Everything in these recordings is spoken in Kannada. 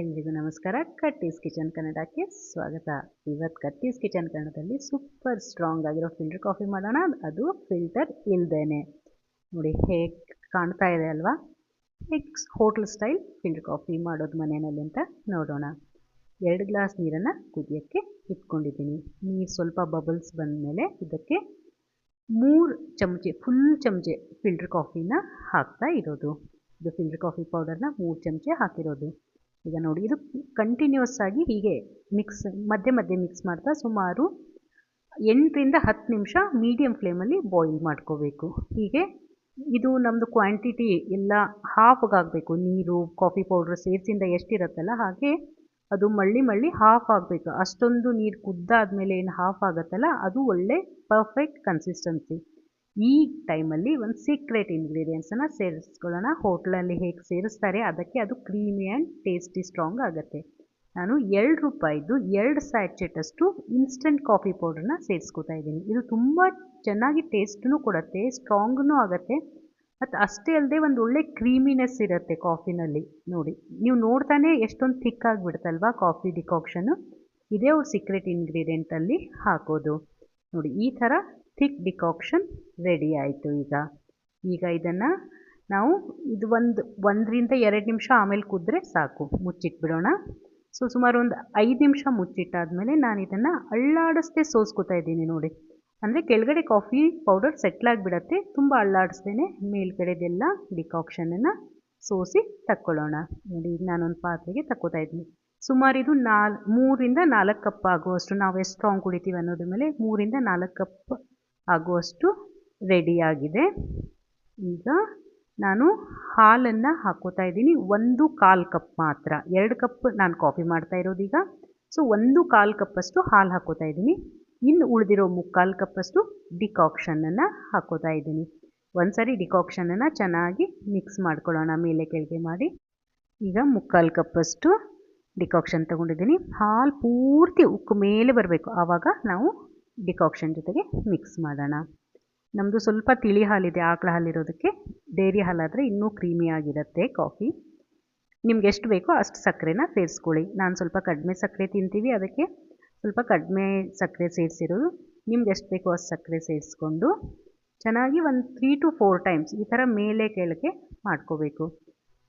ಎಲ್ರಿಗೂ ನಮಸ್ಕಾರ. ಕಟ್ಟೀಸ್ ಕಿಚನ್ ಕನ್ನಡಕ್ಕೆ ಸ್ವಾಗತ. ಇವತ್ತು ಕಟ್ಟೀಸ್ ಕಿಚನ್ ಕನ್ನಡದಲ್ಲಿ ಸೂಪರ್ ಸ್ಟ್ರಾಂಗ್ ಆಗಿರೋ ಫಿಲ್ಟರ್ ಕಾಫಿ ಮಾಡೋಣ. ಅದು ಫಿಲ್ಟರ್ ಇಲ್ದೇನೆ. ನೋಡಿ, ಹೇಗೆ ಕಾಣ್ತಾ ಇದೆ ಅಲ್ವಾ? ಹೇಗೆ ಹೋಟ್ಲ್ ಸ್ಟೈಲ್ ಫಿಲ್ಟರ್ ಕಾಫಿ ಮಾಡೋದು ಮನೆಯಲ್ಲಿ ಅಂತ ನೋಡೋಣ. ಎರಡು ಗ್ಲಾಸ್ ನೀರನ್ನು ಕುದಿಯೋಕ್ಕೆ ಇಟ್ಕೊಂಡಿದ್ದೀನಿ. ನೀರು ಸ್ವಲ್ಪ ಬಬಲ್ಸ್ ಬಂದ ಮೇಲೆ ಇದಕ್ಕೆ ಮೂರು ಚಮಚೆ ಫುಲ್ ಚಮಚೆ ಫಿಲ್ಟರ್ ಕಾಫಿನ ಹಾಕ್ತಾ ಇರೋದು. ಇದು ಫಿಲ್ಟರ್ ಕಾಫಿ ಪೌಡರ್ನ ಮೂರು ಚಮಚೆ ಹಾಕಿರೋದು. ಈಗ ನೋಡಿ, ಇದು ಕಂಟಿನ್ಯೂಸ್ ಆಗಿ ಹೀಗೆ ಮಿಕ್ಸ್ ಮಧ್ಯೆ ಮಧ್ಯೆ ಮಿಕ್ಸ್ ಮಾಡ್ತಾ ಸುಮಾರು ಎಂಟರಿಂದ ಹತ್ತು ನಿಮಿಷ ಮೀಡಿಯಮ್ ಫ್ಲೇಮಲ್ಲಿ ಬಾಯ್ಲ್ ಮಾಡ್ಕೋಬೇಕು. ಹೀಗೆ ಇದು ನಮ್ಮದು ಕ್ವಾಂಟಿಟಿ ಎಲ್ಲ ಹಾಫ್ಗಾಗಬೇಕು ನೀರು ಕಾಫಿ ಪೌಡ್ರ್ ಸೇರಿಸಿಂದ ಎಷ್ಟಿರುತ್ತಲ್ಲ ಹಾಗೆ ಅದು ಮಳ್ಳಿ ಮಳ್ಳಿ ಹಾಫ್ ಆಗಬೇಕು. ಅಷ್ಟೊಂದು ನೀರು ಕುದ್ದಾದ ಮೇಲೆ ಏನು ಹಾಫ್ ಆಗುತ್ತಲ್ಲ, ಅದು ಒಳ್ಳೆ ಪರ್ಫೆಕ್ಟ್ ಕನ್ಸಿಸ್ಟೆನ್ಸಿ ಈ ಟೈಮಲ್ಲಿ ಒಂದು ಸೀಕ್ರೆಟ್ ಇಂಗ್ರೀಡಿಯೆಂಟ್ಸನ್ನು ಸೇರಿಸ್ಕೊಳ್ಳೋಣ. ಹೋಟ್ಲಲ್ಲಿ ಹೇಗೆ ಸೇರಿಸ್ತಾರೆ, ಅದಕ್ಕೆ ಅದು ಕ್ರೀಮಿ ಆ್ಯಂಡ್ ಟೇಸ್ಟಿ ಸ್ಟ್ರಾಂಗ್ ಆಗುತ್ತೆ. ನಾನು ಎರಡು ರೂಪಾಯಿದು ಎರಡು ಸ್ಯಾಚೆಟಷ್ಟು ಇನ್ಸ್ಟೆಂಟ್ ಕಾಫಿ ಪೌಡ್ರನ್ನ ಸೇರಿಸ್ಕೊತಾ ಇದ್ದೀನಿ. ಇದು ತುಂಬ ಚೆನ್ನಾಗಿ ಟೇಸ್ಟೂ ಕೊಡುತ್ತೆ ಸ್ಟ್ರಾಂಗೂ ಆಗುತ್ತೆ, ಮತ್ತು ಅಷ್ಟೇ ಅಲ್ಲದೆ ಒಂದು ಒಳ್ಳೆ ಕ್ರೀಮಿನೆಸ್ ಇರುತ್ತೆ ಕಾಫಿನಲ್ಲಿ ನೋಡಿ, ನೀವು ನೋಡ್ತಾನೆ ಎಷ್ಟೊಂದು ಥಿಕ್ ಆಗಿಬಿಡುತ್ತಲ್ವಾ ಕಾಫಿ ಡಿಕಾಕ್ಷನ್ನು ಇದೇ ಅವ್ರ ಸೀಕ್ರೆಟ್ ಇಂಗ್ರೀಡಿಯೆಂಟಲ್ಲಿ ಹಾಕೋದು. ನೋಡಿ, ಈ ಥರ ಥಿಕ್ ಡಿಕಾಕ್ಷನ್ ರೆಡಿ ಆಯಿತು ಈಗ. ಈಗ ಇದನ್ನು ನಾವು ಇದು ಒಂದು, ಒಂದರಿಂದ ಎರಡು ನಿಮಿಷ ಆಮೇಲೆ ಕುದ್ರೆ ಸಾಕು ಮುಚ್ಚಿಟ್ಬಿಡೋಣ ಸೊ ಸುಮಾರು ಒಂದು ಐದು ನಿಮಿಷ ಮುಚ್ಚಿಟ್ಟಾದಮೇಲೆ ನಾನು ಇದನ್ನು ಅಳ್ಳಾಡಿಸ್ದೆ ಸೋಸ್ಕೊತಾ ಇದ್ದೀನಿ ನೋಡಿ. ಅಂದರೆ ಕೆಳಗಡೆ ಕಾಫಿ ಪೌಡರ್ ಸೆಟ್ಲಾಗಿಬಿಡತ್ತೆ ತುಂಬ ಅಳ್ಳಾಡಿಸ್ದೇ ಮೇಲ್ಗಡೆದೆಲ್ಲ ಡಿಕಾಕ್ಷನನ್ನು ಸೋಸಿ ತಕ್ಕೊಳ್ಳೋಣ. ನೋಡಿ, ಈಗ ನಾನೊಂದು ಪಾತ್ರೆಗೆ ತಕ್ಕೋತಾ ಇದ್ದೀನಿ. ಸುಮಾರು ಇದು ನಾಲ್, ಮೂರಿಂದ ನಾಲ್ಕು ಕಪ್ ಆಗುವಷ್ಟು ನಾವು ಎಷ್ಟು ಸ್ಟ್ರಾಂಗ್ ಕುಡಿತೀವಿ ಅನ್ನೋದ್ರ ಮೇಲೆ ಮೂರಿಂದ ನಾಲ್ಕು ಕಪ್ ಆಗುವಷ್ಟು ರೆಡಿಯಾಗಿದೆ ಈಗ ನಾನು ಹಾಲನ್ನು ಹಾಕೋತಾ ಇದ್ದೀನಿ. ಒಂದು ಕಾಲು ಕಪ್ ಮಾತ್ರ. ಎರಡು ಕಪ್ ನಾನು ಕಾಫಿ ಮಾಡ್ತಾ ಇರೋದೀಗ. ಸೊ ಒಂದು ಕಾಲು ಕಪ್ಪಷ್ಟು ಹಾಲು ಹಾಕೋತಾ ಇದ್ದೀನಿ. ಇನ್ನು ಉಳಿದಿರೋ ಮುಕ್ಕಾಲು ಕಪ್ಪಷ್ಟು ಡಿಕಾಕ್ಷನನ್ನು ಹಾಕೋತಾ ಇದ್ದೀನಿ. ಒಂದು ಸರಿ ಡಿಕಾಕ್ಷನನ್ನು ಚೆನ್ನಾಗಿ ಮಿಕ್ಸ್ ಮಾಡ್ಕೊಳ್ಳೋಣ ಮೇಲೆ ಕೆಳಗೆ ಮಾಡಿ. ಈಗ ಮುಕ್ಕಾಲು ಕಪ್ಪಷ್ಟು ಡಿಕಾಕ್ಷನ್ ತಗೊಂಡಿದ್ದೀನಿ. ಹಾಲು ಪೂರ್ತಿ ಉಕ್ಕು ಮೇಲೆ ಬರಬೇಕು. ಆವಾಗ ನಾವು ಡಿಕಾಕ್ಷನ್ ಜೊತೆಗೆ ಮಿಕ್ಸ್ ಮಾಡೋಣ. ನಮ್ಮದು ಸ್ವಲ್ಪ ತಿಳಿ ಹಾಲಿದೆ, ಆಕಳ ಹಾಲಿರೋದಕ್ಕೆ. ಡೈರಿ ಹಾಲಾದರೆ ಇನ್ನೂ ಕ್ರೀಮಿ ಆಗಿರುತ್ತೆ ಕಾಫಿ. ನಿಮ್ಗೆ ಎಷ್ಟು ಬೇಕೋ ಅಷ್ಟು ಸಕ್ಕರೆನ ಸೇರಿಸ್ಕೊಳ್ಳಿ. ನಾನು ಸ್ವಲ್ಪ ಕಡಿಮೆ ಸಕ್ಕರೆ ತಿಂತೀವಿ, ಅದಕ್ಕೆ ಸ್ವಲ್ಪ ಕಡಿಮೆ ಸಕ್ಕರೆ ಸೇರಿಸಿರೋದು. ನಿಮ್ಗೆ ಎಷ್ಟು ಬೇಕೋ ಅಷ್ಟು ಸಕ್ಕರೆ ಸೇರಿಸ್ಕೊಂಡು ಚೆನ್ನಾಗಿ ಒಂದು ತ್ರೀ ಟು ಫೋರ್ ಟೈಮ್ಸ್ ಈ ಥರ ಮೇಲೆ ಕೆಳಗೆ ಮಾಡ್ಕೋಬೇಕು.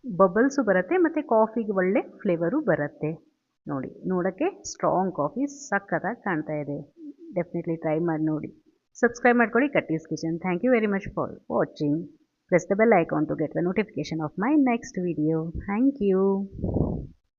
ಬಬಲ್ಸು ಬರುತ್ತೆ ಮತ್ತು ಕಾಫಿಗೆ ಒಳ್ಳೆ ಫ್ಲೇವರು ಬರುತ್ತೆ. ನೋಡಿ, ನೋಡೋಕ್ಕೆ ಸ್ಟ್ರಾಂಗ್ ಕಾಫಿ ಸಕ್ಕತ್ತಾಗಿ ಕಾಣ್ತಾ ಇದೆ. ಡೆಫಿನೆಟ್ಲಿ ಟ್ರೈ ಮಾಡಿ ನೋಡಿ. ಸಬ್ಸ್ಕ್ರೈಬ್ ಮಾಡ್ಕೊಳ್ಳಿ Katti's kitchen thank you very much for watching press the bell icon to get the notification of my next video thank you